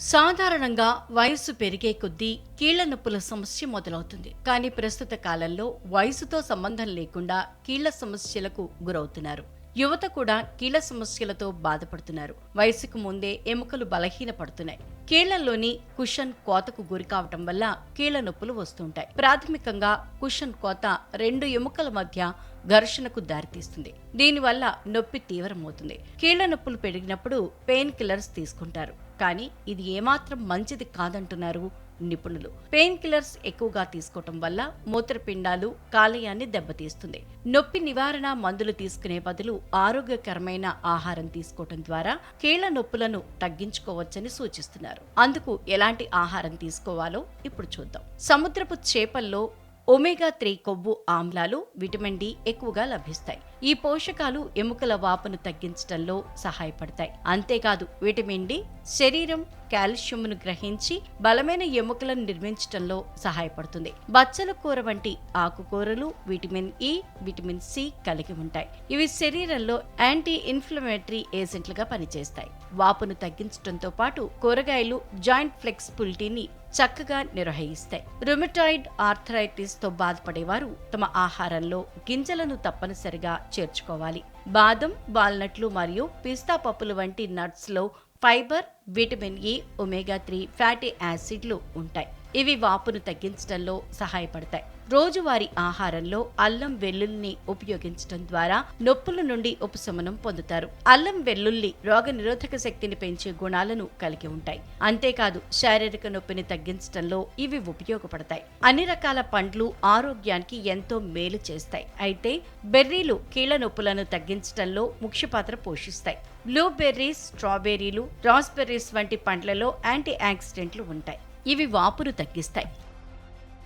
సాధారణంగా వయస్సు పెరిగే కొద్దీ కీళ్ళ నొప్పుల సమస్య మొదలవుతుంది. కానీ ప్రస్తుత కాలంలో వయసుతో సంబంధం లేకుండా కీళ్ళ సమస్యలకు గురవుతున్నారు. యువత కూడా కీళ్ళ సమస్యలతో బాధపడుతున్నారు. వయసుకు ముందే ఎముకలు బలహీనపడుతున్నాయి. కీళ్ళలోని కుషన్ కోతకు గురి కావటం వల్ల కీళ్ళ నొప్పులు వస్తుంటాయి. ప్రాథమికంగా కుషన్ కోత రెండు ఎముకల మధ్య ఘర్షణకు దారితీస్తుంది. దీనివల్ల నొప్పి తీవ్రమవుతుంది. కీళ్ళ నొప్పులు పెరిగినప్పుడు పెయిన్ కిల్లర్స్ తీసుకుంటారు. కానీ ఇది ఏమాత్రం మంచిది కాదంటున్నారు నిపుణులు. పెయిన్ కిల్లర్స్ ఎక్కువగా తీసుకోవటం వల్ల మూత్రపిండాలు కాలేయాన్ని దెబ్బతీస్తుంది. నొప్పి నివారణ మందులు తీసుకునే బదులు ఆరోగ్యకరమైన ఆహారం తీసుకోవటం ద్వారా కీళ్ళ నొప్పులను తగ్గించుకోవచ్చని సూచిస్తున్నారు. అందుకు ఎలాంటి ఆహారం తీసుకోవాలో ఇప్పుడు చూద్దాం. సముద్రపు చేపల్లో ఒమేగా త్రీ కొవ్వు ఆమ్లాలు విటమిన్ డి ఎక్కువగా లభిస్తాయి. ఈ పోషకాలు ఎముకల వాపును తగ్గించడంలో సహాయపడతాయి. అంతేకాదు విటమిన్ డి శరీరం కాల్షియంను గ్రహించి బలమైన ఎముకలను నిర్మించడంలో సహాయపడుతుంది. బచ్చల కూర వంటి ఆకుకూరలు విటమిన్ ఇ విటమిన్ సి కలిగి ఉంటాయి. ఇవి శరీరంలో యాంటీ ఇన్ఫ్లమేటరీ ఏజెంట్లుగా పనిచేస్తాయి. వాపును తగ్గించడంతో పాటు కూరగాయలు జాయింట్ ఫ్లెక్సిబిలిటీని చక్కగా నిర్వహిస్తాయి. రుమటాయిడ్ ఆర్థరైటిస్తో బాధపడేవారు తమ ఆహారంలో గింజలను తప్పనిసరిగా చేర్చుకోవాలి. బాదం వాల్నట్లు మరియు పిస్తా పప్పులు వంటి నట్స్లో fibre vitamin E omega three fatty యాసిడ్లు ఉంటాయి. ఇవి వాపును తగ్గించడంలో సహాయపడతాయి. రోజువారీ ఆహారంలో అల్లం వెల్లుల్లిని ఉపయోగించడం ద్వారా నొప్పుల నుండి ఉపశమనం పొందుతారు. అల్లం వెల్లుల్లి రోగ నిరోధక శక్తిని పెంచే గుణాలను కలిగి ఉంటాయి. అంతేకాదు శారీరక నొప్పిని తగ్గించడంలో ఇవి ఉపయోగపడతాయి. అన్ని రకాల పండ్లు ఆరోగ్యానికి ఎంతో మేలు చేస్తాయి. అయితే బెర్రీలు కీళ్ళ నొప్పులను తగ్గించడంలో ముఖ్య పాత్ర పోషిస్తాయి. బ్లూబెర్రీస్ స్ట్రాబెర్రీలు రాస్బెర్రీస్ వంటి పండ్లలో యాంటీ ఆక్సిడెంట్లు ఉంటాయి. ఇవి వాపును తగ్గిస్తాయి.